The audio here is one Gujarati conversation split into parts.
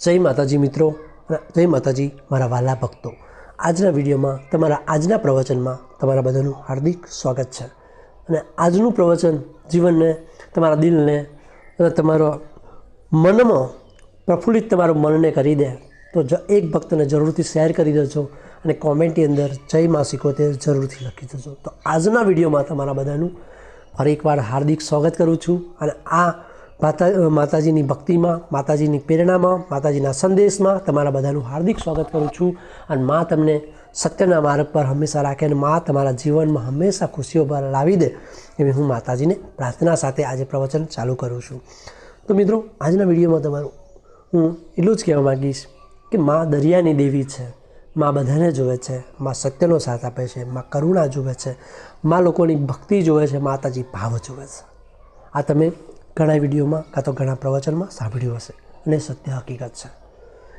જય માતાજી મિત્રો જય માતાજી મારા વાલા ભક્તો. આજના વિડીયોમાં તમારા આજના પ્રવચનમાં તમારા બધાનું હાર્દિક સ્વાગત છે. અને આજનું પ્રવચન જીવનને, તમારા દિલને અને તમારો મનમાં પ્રફુલ્લિત તમારું મનને કરી દે તો એક ભક્તને જરૂરથી શેર કરી દેજો અને કોમેન્ટની અંદર જય મા તે જરૂરથી લખી દેજો. તો આજના વિડીયોમાં તમારા બધાનું ફરી એકવાર હાર્દિક સ્વાગત કરું છું અને આ માતા માતાજીની ભક્તિમાં, માતાજીની પ્રેરણામાં, માતાજીના સંદેશમાં તમારા બધાનું હાર્દિક સ્વાગત કરું છું અને મા તમને સત્યના માર્ગ પર હંમેશા રાખે અને મા તમારા જીવનમાં હંમેશા ખુશીઓ પર લાવી દે એવી હું માતાજીને પ્રાર્થના સાથે આજે પ્રવચન ચાલુ કરું છું. તો મિત્રો, આજના વિડીયોમાં તમારું, હું એટલું જ કહેવા માગીશ કે મા દરિયાની દેવી છે, મા બધાને જુએ છે, મા સત્યનો સાથ આપે છે, મા કરુણા જુએ છે, મા લોકોની ભક્તિ જુએ છે, માતાજી ભાવ જુએ છે. આ તમે ઘણા વિડીયોમાં કાં તો ઘણા પ્રવચનમાં સાંભળ્યું હશે. અને સત્ય હકીકત છે.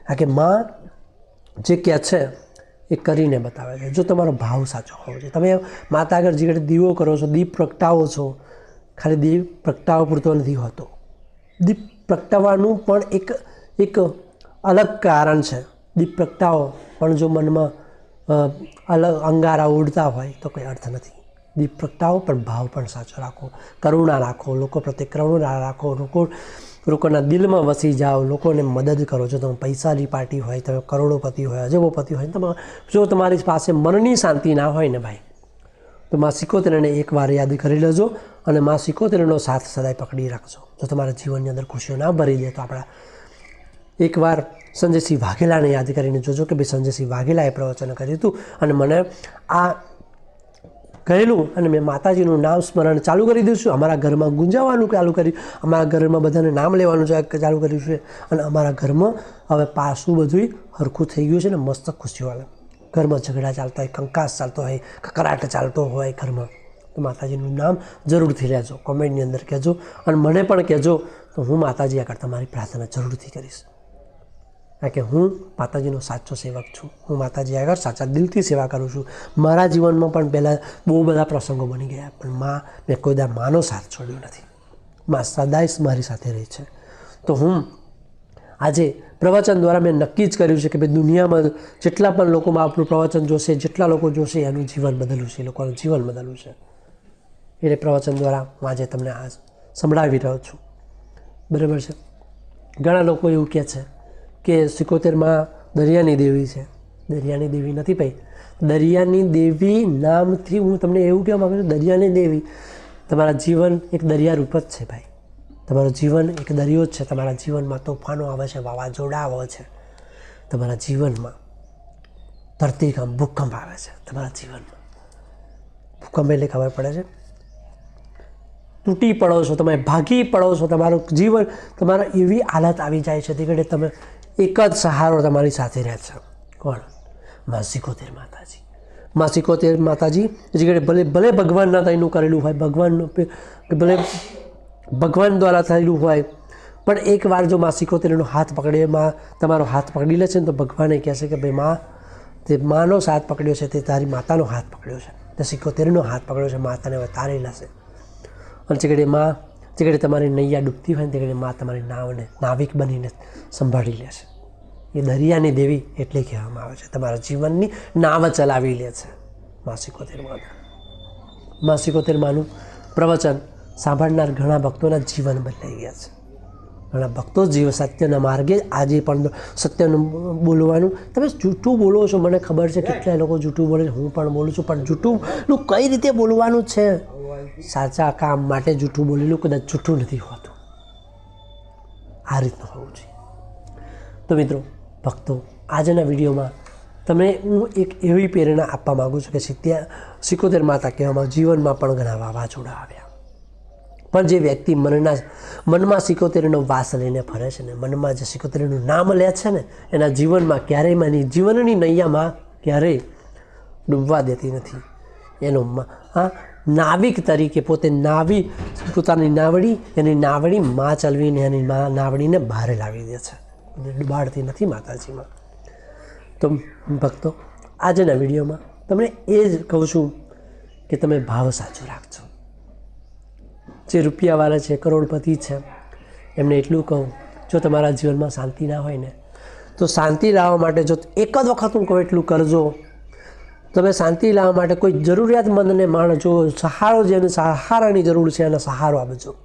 કારણ કે મા જે કહે છે, એ કરીને બતાવે છે. જો તમારો ભાવ સાચો હોવો જોઈએ. તમે માતા આગળ જે દીવો કરો છો, દીપ પ્રગટાવો છો, ખાલી દીપ પ્રગટાવો પૂરતો નથી હોતો. દીપ પ્રગટાવવાનું પણ એક એક અલગ કારણ છે. દીપ પ્રગટાવો, પણ જો મનમાં અલગ અંગારા ઉડતા હોય તો કોઈ અર્થ નથી. દીપ પ્રગટાવો પણ ભાવ પણ સાચો રાખો, કરુણા રાખો, લોકો પ્રત્યે કરુણા રાખો, લોકો લોકોના દિલમાં વસી જાઓ, લોકોને મદદ કરો. જો તમે પૈસાની પાર્ટી હોય, તમે કરોડોપતિ હોય, અજબોપતિ હોય, તમે, જો તમારી પાસે મનની શાંતિ ના હોય ને ભાઈ, તો માં સિકોતેરને એકવાર યાદ કરી લેજો અને માં સિકોતેરનો સાથ સદાય પકડી રાખજો. જો તમારા જીવનની અંદર ખુશીઓ ના ભરી દે, તો આપણા એકવાર સંજયસિંહ વાઘેલાને યાદ કરીને જોજો કે ભાઈ સંજયસિંહ વાઘેલાએ પ્રવચન કર્યું હતું અને મને આ કહેલું અને મેં માતાજીનું નામ સ્મરણ ચાલુ કરી દઈશું અમારા ઘરમાં ગુંજાવાનું ચાલુ કર્યું. અમારા ઘરમાં બધાને નામ લેવાનું ચાલુ કર્યું છે. અને અમારા ઘરમાં હવે પાસું બધું હરખું થઈ ગયું છે ને મસ્ત ખુશીઓ આવે. ઘરમાં ઝઘડા ચાલતા હોય, કંકાસ ચાલતો હોય, કકરાટ ચાલતો હોય ઘરમાં. તો માતાજીનું નામ જરૂરથી લેજો. કોમેન્ટની અંદર કહેજો અને મને પણ કહેજો તો હું માતાજી આગળ તમારી પ્રાર્થના જરૂરથી કરીશ. કારણ કે હું માતાજીનો સાચો સેવક છું. હું માતાજી આગળ સાચા દિલથી સેવા કરું છું. મારા જીવનમાં પણ પહેલાં બહુ બધા પ્રસંગો બની ગયા, પણ માં મેં કોઈ દા માનો સાથ છોડ્યો નથી. માં સદાય મારી સાથે રહી છે. તો હું આજે પ્રવચન દ્વારા મેં નક્કી જ કર્યું છે કે ભાઈ દુનિયામાં જેટલા પણ લોકોમાં આપણું પ્રવચન જોશે, જેટલા લોકો જોશે, એનું જીવન બદલવું છે, એ લોકોનું જીવન બદલવું છે. એટલે પ્રવચન દ્વારા હું આજે તમને આ સંભળાવી રહ્યો છું. બરાબર છે? ઘણા લોકો એવું કહે છે કે સિકોતેરમાં દરિયાની દેવી છે. દરિયાની દેવી નથી ભાઈ. દરિયાની દેવી નામથી હું તમને એવું કહેવા માગું છું, દરિયાની દેવી તમારા જીવન એક દરિયા રૂપ જ છે ભાઈ. તમારું જીવન એક દરિયો જ છે. તમારા જીવનમાં તોફાનો આવે છે, વાવાઝોડા આવે છે. તમારા જીવનમાં ધરતીકંપ ભૂકંપ આવે છે. તમારા જીવનમાં ભૂકંપ એટલે ખબર પડે છે. તૂટી પડો છો, તમે ભાગી પડો છો, તમારું જીવન તમારા એવી હાલત આવી જાય છે તે ઘડી તમે એક જ સહારો તમારી સાથે રહે છે કોણ? મા સિકોતેર માતાજી. મા સિકોતેર માતાજી, જે ભલે ભલે ભગવાનના થઈનું કરેલું હોય, ભગવાનનું ભલે ભગવાન દ્વારા થયેલું હોય, પણ એકવાર જો મા સિકોતેરનો હાથ પકડે, માં તમારો હાથ પકડી લે છે ને તો ભગવાન કહેશે કે ભાઈ માં, તે માનો હાથ પકડ્યો છે, તે તારી માતાનો હાથ પકડ્યો છે. તે સિકોતેરનો હાથ પકડ્યો છે, માતાને હવે તારી લેશે. અને જે ઘડી માં જે ઘડી તમારી નૈયા ડૂબતી હોય ને તે માં તમારી નાવને નાવિક બનીને સંભાળી લે છે. એ દરિયાની દેવી એટલે કહેવામાં આવે છે. તમારા જીવનની નાવ ચલાવી લે છે. મા સિકોતેર માતા મા માનું પ્રવચન સાંભળનાર ઘણા ભક્તોના જીવન બદલાઈ ગયા છે. ઘણા ભક્તો જીવ સત્યના માર્ગે આજે પણ સત્યનું બોલવાનું. તમે જૂઠું બોલો છો, મને ખબર છે કેટલા લોકો જૂઠું બોલે છે, હું પણ બોલું છું, પણ જૂઠુંનું કઈ રીતે બોલવાનું છે? સાચા કામ માટે જૂઠું બોલેલું કદાચ જૂઠું નથી હોતું. આ રીતનું હોવું જોઈએ. તો મિત્રો, ભક્તો, આજના વિડીયોમાં તમને હું એક એવી પ્રેરણા આપવા માગું છું કે સિત્યા, સિકોતેર માતા કહેવામાં જીવનમાં પણ ઘણા વાવાઝોડા આવ્યા. પણ જે વ્યક્તિ મનના મનમાં સિકોતેરનો વાસ લઈને ફરે છે ને, મનમાં જે સિકોતેરનું નામ લે છે ને, એના જીવનમાં ક્યારેય માની જીવનની નૈયામાં ક્યારેય ડૂબવા દેતી નથી. એનો આ નાવિક તરીકે પોતે નાવી, પોતાની નાવડી, એની નાવડી માં ચલવીને એની મા, નાવડીને બહાર લાવી દે છે. અને ડૂબાડતી નથી માતાજીમાં. તો ભક્તો, આજના વિડીયોમાં તમને એ જ કહું છું કે તમે ભાવ સાચો રાખજો. જે રૂપિયાવાળા છે કરોડપતિ છે, એમને એટલું કહું, જો તમારા જીવનમાં શાંતિ ના હોય ને, તો શાંતિ લાવવા માટે જો એક જ વખત હું કહું એટલું કરજો. તમે શાંતિ લાવવા માટે કોઈ જરૂરિયાતમંદને માણસ જો સહારો જેને સહારાની જરૂર છે એને સહારો આપજો.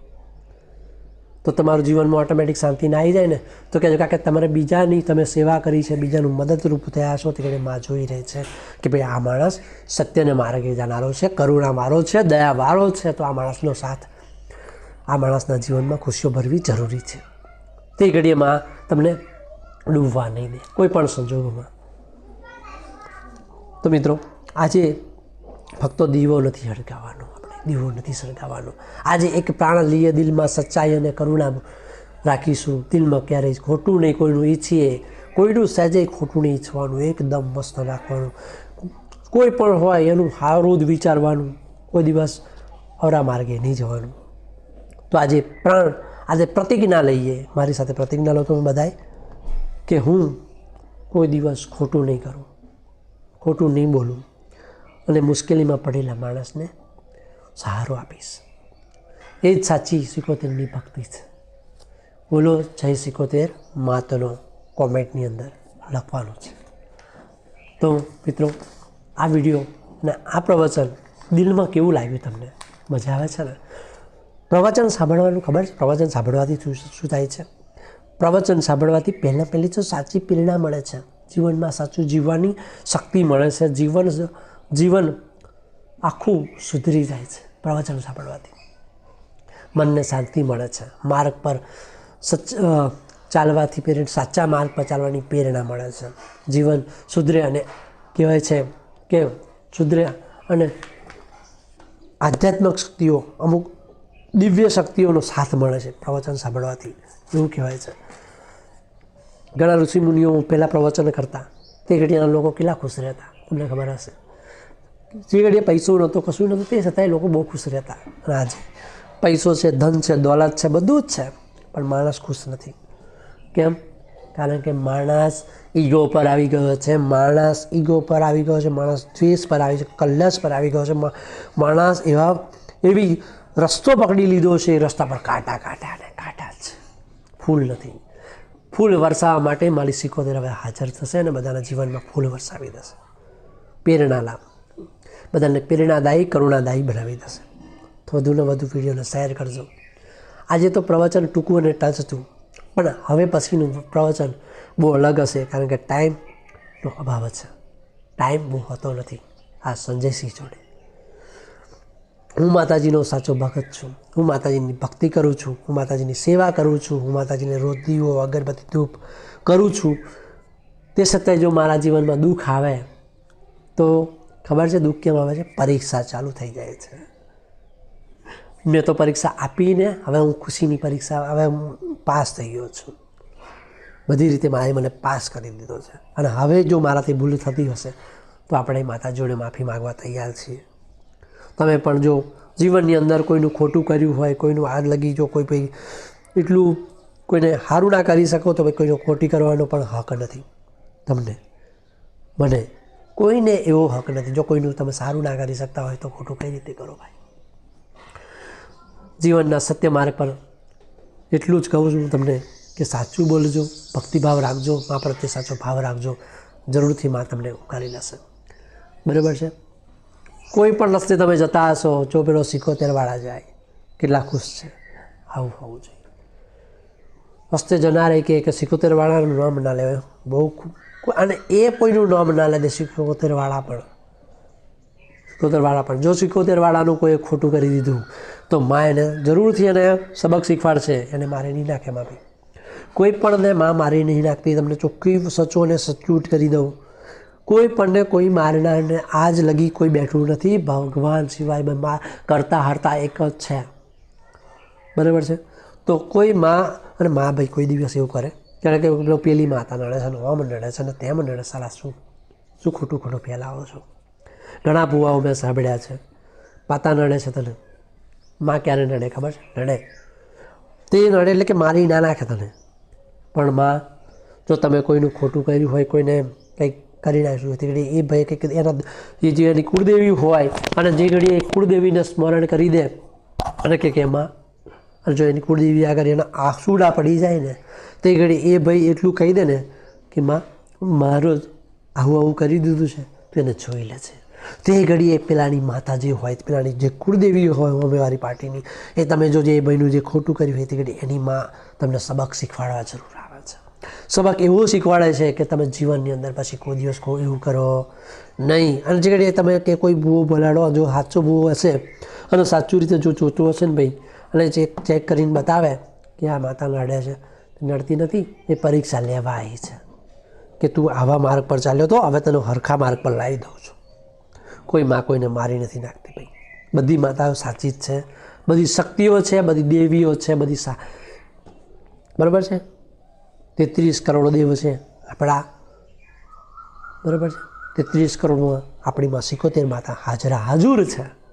તો તમારું જીવનમાં ઓટોમેટિક શાંતિ ના આવી જાય ને, તો કહેજો કાંકે તમારે બીજાની તમે સેવા કરી છે, બીજાનું મદદરૂપ થયા છો, તે માં જોઈ રહે છે કે ભાઈ આ માણસ સત્યને માર્ગે જાનારો છે કરુણા મારો છે, દયાવાળો છે, તો આ માણસનો સાથ આ માણસના જીવનમાં ખુશીઓ ભરવી જરૂરી છે. તે ઘડીએમાં તમને ડૂબવા નહીં દે, કોઈ પણ સંજોગોમાં. તો મિત્રો, આજે ફક્ત દીવો નથી હળગાવવાનો, આપણે દીવો નથી સળગાવવાનો. આજે એક પ્રાણ લઈએ દિલમાં સચ્ચાઈ અને કરુણા રાખીશું. દિલમાં ક્યારેય ખોટું નહીં, કોઈનું ઈચ્છીએ, કોઈનું સહેજે ખોટું નહીં ઈચ્છવાનું, એકદમ મસ્ત રાખવાનું. કોઈ પણ હોય એનું સારું જ વિચારવાનું, કોઈ દિવસ અવરા માર્ગે નહીં જવાનું. તો આજે પ્રાણ, આજે પ્રતિજ્ઞા લઈએ. મારી સાથે પ્રતિજ્ઞા લો તમે બધાએ કે હું કોઈ દિવસ ખોટું નહીં કરું, ખોટું નહીં બોલું અને મુશ્કેલીમાં પડેલા માણસને સહારો આપીશ. એ જ સાચી સિકોતેરની ભક્તિ છે. બોલો જય સિકોતેર માતનો કોમેન્ટની અંદર લખવાનું છે. તો મિત્રો, આ વીડિયો અને આ પ્રવચન દિલમાં કેવું લાગ્યું તમને? મજા આવે છે ને? પ્રવચન સાંભળવાનું ખબર છે? પ્રવચન સાંભળવાથી શું થાય છે? પ્રવચન સાંભળવાથી પહેલાં પહેલી તો સાચી પ્રેરણા મળે છે. જીવનમાં સાચું જીવવાની શક્તિ મળે છે. જીવન જીવન આખું સુધરી જાય છે પ્રવચન સાંભળવાથી. મનને શાંતિ મળે છે. માર્ગ પર સચ ચાલવાથી પ્રેરણા સાચા માર્ગ પર ચાલવાની પ્રેરણા મળે છે. જીવન સુધરે અને કહેવાય છે કે સુધરે અને આધ્યાત્મક શક્તિઓ અમુક દિવ્ય શક્તિઓનો સાથ મળે છે પ્રવચન સાંભળવાથી. એવું કહેવાય છે. ઘણા ઋષિમુનિઓ પહેલાં પ્રવચન કરતા. તે ઘડીના લોકો કેટલા ખુશ રહેતા? તમને ખબર હશે. જે ઘડીએ પૈસો નહોતો, કશું નહોતું. તે છતાંય લોકો બહુ ખુશ રહેતા. અને આજે પૈસો છે, ધન છે, દોલત છે, બધું જ છે. પણ માણસ ખુશ નથી. કેમ? કારણ કે માણસ ઈગો પર આવી ગયો છે. માણસ ઈગો પર આવી ગયો છે. માણસ દ્વેષ પર આવી છે. કલ્લસ પર આવી ગયો છે. માણસ એવા એવી રસ્તો પકડી લીધો છે, એ રસ્તા પર કાંટા કાંટા અને કાંટા જ. ફૂલ નથી. ફૂલ વરસાવવા માટે મારી સિકોતેર હવે હાજર થશે અને બધાના જીવનમાં ફૂલ વરસાવી દેશે. પ્રેરણા લાભ બધાને પ્રેરણાદાયી, કરુણાદાયી બનાવી દેશે. તો વધુને વધુ વિડીયોને શેર કરજો. આજે તો પ્રવચન ટૂંકું અને ટચ હતું. પણ હવે પછીનું પ્રવચન બહુ અલગ હશે, કારણ કે ટાઈમનો અભાવ છે. ટાઈમ બહુ હોતો નથી. આ સંજયસિંહ જોડે. હું માતાજીનો સાચો ભગત છું. હું માતાજીની ભક્તિ કરું છું. હું માતાજીની સેવા કરું છું. હું માતાજીને રોજ દીવો, અગરબત્તી, ધૂપ કરું છું. તે છતાંય જો મારા જીવનમાં દુઃખ આવે, તો ખબર છે દુઃખ કેમ આવે છે? પરીક્ષા ચાલુ થઈ જાય છે. મેં તો પરીક્ષા આપીને હવે હું ખુશીની પરીક્ષા, હવે હું પાસ થઈ ગયો છું. બધી રીતે માએ મને પાસ કરી દીધો છે. અને હવે જો મારાથી ભૂલ થતી હશે, તો આપણે માતા જોડે માફી માગવા તૈયાર છીએ. તમે પણ જો જીવનની અંદર કોઈનું ખોટું કર્યું હોય, કોઈનું આગ લગી જો કોઈ ભાઈ એટલું કોઈને સારું ના કરી શકો તો ભાઈ કોઈનો ખોટી કરવાનો પણ હક નથી તમને. મને કોઈને એવો હક નથી. જો કોઈનું તમે સારું ના કરી શકતા હોય તો ખોટું કઈ રીતે કરો ભાઈ? જીવનના સત્ય માર્ગ પર એટલું જ કહું છું તમને કે સાચું બોલજો, ભક્તિભાવ રાખજો, મા પ્રત્યે સાચો ભાવ રાખજો. જરૂરથી મા તમને ઉકાળી લેશે બરાબર છે? કોઈ પણ રસ્તે તમે જતા હશો, જો પેલો સિકોતેરવાળા જાય, કેટલા ખુશ છે. આવું હોવું જોઈએ. રસ્તે જનારે કે કે સિકોતેરવાળાનું નામ ના લેવાય બહુ ખૂબ અને એ કોઈનું નામ ના લે સિકોતેરવાળા પણ. સિકોતેરવાળા પણ. જો સિકોતેરવાળાનું કોઈ ખોટું કરી દીધું, તો મા એને જરૂરથી એને સબક શીખવાડશે, એને મારે નહીં નાખે માફી. કોઈ પણને મા મારી નહીં નાખતી, તમને ચોખ્ખી સચો અને સચૂટ કરી દઉં કોઈ પણને કોઈ મારનારને આજ લગી કોઈ બેઠું નથી. ભગવાન સિવાય મા કરતા હરતા એક જ છે. બરાબર છે? તો કોઈ માં અને મા ભાઈ કોઈ દિવસ એવું કરે કારણ કે પેલો પેલી માતા નડે છે ને ઓમ નડે છે ને તેમ નડે સાલા શું શું ખોટું ખોટું ફેલાવો છો? ઘણા ભૂવાઓ મેં સાંભળ્યા છે. માતા નડે છે તને. માં ક્યારે નડે ખબર છે? નડે. તે નડે એટલે કે મારી ના નાખે તને. પણ માં, જો તમે કોઈનું ખોટું કર્યું હોય કોઈને કંઈક કરી નાખ્યું તે ઘડી એ ભાઈ કંઈક એના એ જે એની કુળદેવી હોય અને જે ઘડી એ કુળદેવીને સ્મરણ કરી દે અને કંઈક એમાં અને જો એની કુળદેવી આગળ એના આંસુડા પડી જાય ને, તે ઘડી એ ભાઈ એટલું કહી દે ને કે માં, મારો જ આવું આવું કરી દીધું છે, તો એને જોઈ લે છે. તે ઘડીએ પેલાની માતા જે હોય, પેલાની જે કુળદેવી હોય અમેવારી પાર્ટીની, એ તમે જો જે એ બહેનું જે ખોટું કર્યું હોય, તે ઘડી એની માં તમને સબક શીખવાડવા જરૂર આવે સબક એવું શીખવાડે છે કે તમે જીવનની અંદર પછી કોઈ દિવસ કોઈ એવું કરો નહીં. અને જે ઘડીએ તમે કે કોઈ ભૂવો બોલાડો જો સાચો ભૂવો હશે, અને સાચું રીતે જો જોતું હશે ને ભાઈ, અને ચેક ચેક કરીને બતાવે કે આ માતા નડે છે નડતી નથી, એ પરીક્ષા લેવા આવી છે. કે તું આવા માર્ગ પર ચાલ્યો તો હવે તને હરખા માર્ગ પર લાવી દઉં છું. કોઈ માં કોઈને મારી નથી નાખતી ભાઈ. બધી માતાઓ સાચી જ છે. બધી શક્તિઓ છે, બધી દેવીઓ છે, બધી સા બરાબર છે? તેત્રીસ કરોડ છે આપણા બરાબર છે? તેત્રીસ કરોડમાં આપણીમાં સિકોતેર માતા હાજરા હાજુર છે.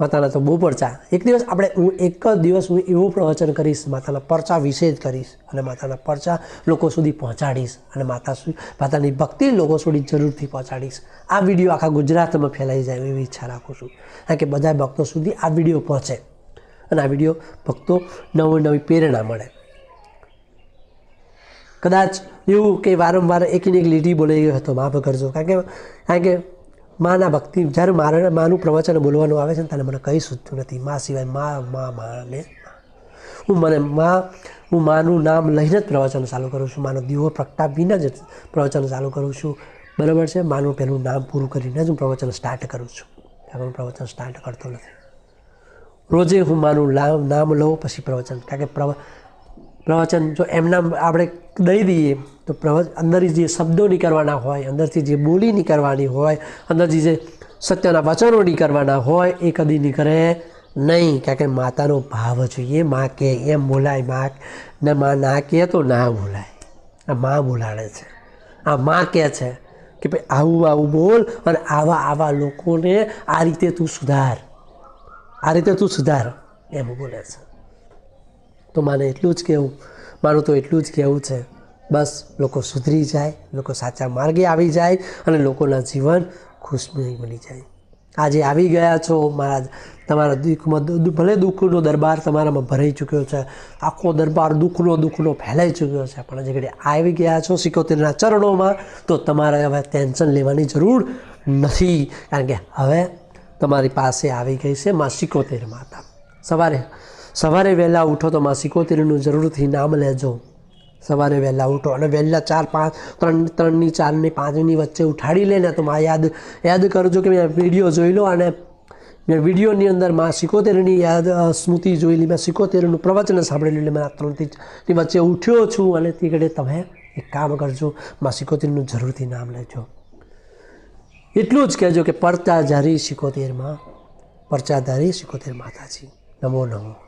માતાના તો બહુ પરચા. એક દિવસ આપણે હું એક જ દિવસ હું એવું પ્રવચન કરીશ, માતાના પરચા વિશે જ કરીશ અને માતાના પરચા લોકો સુધી પહોંચાડીશ અને માતા માતાની ભક્તિ લોકો સુધી જરૂરથી પહોંચાડીશ. આ વીડિયો આખા ગુજરાતમાં ફેલાઈ જાય એવી ઈચ્છા રાખું છું. કારણ કે બધા ભક્તો સુધી આ વીડિયો પહોંચે. અને આ વીડિયો ભક્તો નવી નવી પ્રેરણા મળે. કદાચ એવું કે વારંવાર એકની એક લીટી બોલાઈ ગયો હતો, માફ કરજો. કારણ કે કારણ કે માના ભક્તિ, જ્યારે મારા માનું પ્રવચન બોલવાનું આવે છે ને, ત્યારે મને કંઈ સૂચતું નથી. મા સિવાય મા મા માને હું મને મા હું માનું નામ લઈને જ પ્રવચન ચાલુ કરું છું. માનો દીવો પ્રગટાવીને જ પ્રવચન ચાલુ કરું છું. બરાબર છે? માનું પહેલું નામ પૂરું કરીને જ હું પ્રવચન સ્ટાર્ટ કરું છું. કારણ પ્રવચન સ્ટાર્ટ કરતો નથી. રોજે હું માનું નામ નામ લઉં, પછી પ્રવચન. કારણ કે પ્રવ પ્રવચન, જો એમના આપણે દઈ દઈએ, તો પ્રવચન અંદરથી જે શબ્દો નીકળવાના હોય, અંદરથી જે બોલી નીકળવાની હોય, અંદરથી જે સત્યના વચનો નીકળવાના હોય, એ કદી નીકળે નહીં. કારણ કે માતાનો ભાવ જોઈએ, માં કે, એમ બોલાય મા ને માં ના કહે તો ના બોલાય. આ માં બોલાડે છે. આ માં કહે છે કે ભાઈ, આવું આવું બોલ અને આવા આવા લોકોને આ રીતે તું સુધાર. આ રીતે તું સુધાર, એમ બોલે છે. તો માને એટલું જ કહેવું. મારું તો એટલું જ કહેવું છે. બસ, લોકો સુધરી જાય, લોકો સાચા માર્ગે આવી જાય અને લોકોના જીવન ખુશમય બની જાય. આજે આવી ગયા છો મારા તમારા દુઃખમાં ભલે દુઃખનો દરબાર તમારામાં ભરાઈ ચૂક્યો છે. આખો દરબાર દુઃખનો દુઃખનો ફેલાઈ ચૂક્યો છે. પણ જે ઘડી આવી ગયા છો સિકોતેરના ચરણોમાં, તો તમારે હવે ટેન્શન લેવાની જરૂર નથી. કારણ કે હવે તમારી પાસે આવી ગઈ છે માં સિકોતેર માતા. સવારે સવારે વહેલા ઉઠો તો માં સિકોતેરનું જરૂરથી નામ લેજો. સવારે વહેલા ઉઠો અને વહેલા ચાર પાંચ, ત્રણ, ત્રણની ચારની પાંચની વચ્ચે ઉઠાડી લે તો માં યાદ યાદ કરજો કે મેં વીડિયો જોઈ લો અને મેં વિડીયોની અંદરમાં સિકોતેરની યાદ સ્મૃતિ જોયેલી. મેં સિકોતેરનું પ્રવચન સાંભળેલું એટલે મેં આ ત્રણથી વચ્ચે ઉઠ્યો છું અને તે ઘડે તમે એક કામ કરજો, માં સિકોતેરનું જરૂરથી નામ લેજો. એટલું જ કહેજો કે પરચાધારી સિકોતેરમાં, પરચાધારી સિકોતેર માતાજી. નમો નમો.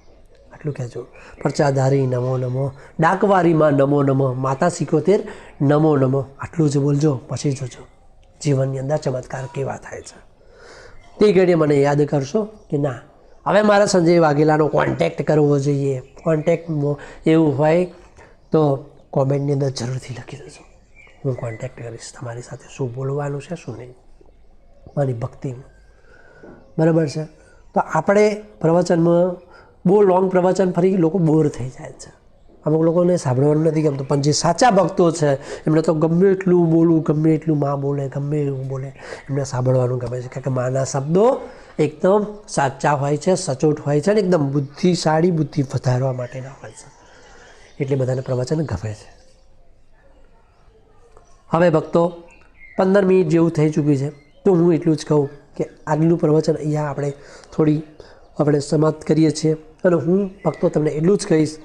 આટલું કહેજો. પરચાધારી નમો નમો. ડાકવારીમાં નમો નમો. માતા સિકોતેર, નમો નમો. આટલું જ બોલજો, પછી જોજો. જીવનની અંદર ચમત્કાર કેવા થાય છે. તે ઘડીએ મને યાદ કરશો કે ના, હવે મારા સંજય વાઘેલાનો કોન્ટેક્ટ કરવો જોઈએ. કોન્ટેક્ટ એવું હોય તો કોમેન્ટની અંદર જરૂરથી લખી દેજો. હું કોન્ટેક્ટ કરીશ તમારી સાથે શું બોલવાનું છે, શું નહીં. મારી ભક્તિમાં. બરાબર છે? તો આપણે પ્રવચનમાં બહુ લોંગ પ્રવચન ફરી લોકો બોર થઈ જાય છે. અમુક લોકોને સાંભળવાનું નથી ગમતું, પણ જે સાચા ભક્તો છે, એમને તો ગમે એટલું બોલવું, ગમે એટલું માં બોલે, ગમે એવું બોલે, એમને સાંભળવાનું ગમે છે. કારણ કે માના શબ્દો એકદમ સાચા હોય છે, સચોટ હોય છે અને એકદમ બુદ્ધિશાળી બુદ્ધિ વધારવા માટેના હોય છે. એટલે બધાને પ્રવચન ગમે છે. હવે ભક્તો, પંદર મિનિટ જેવું થઈ ચૂક્યું છે. તો હું એટલું જ કહું કે આગલું પ્રવચન અહીંયા આપણે થોડી આપણે સમાપ્ત કરીએ છીએ. અને હું ભક્તો તમને એટલું જ કહીશ.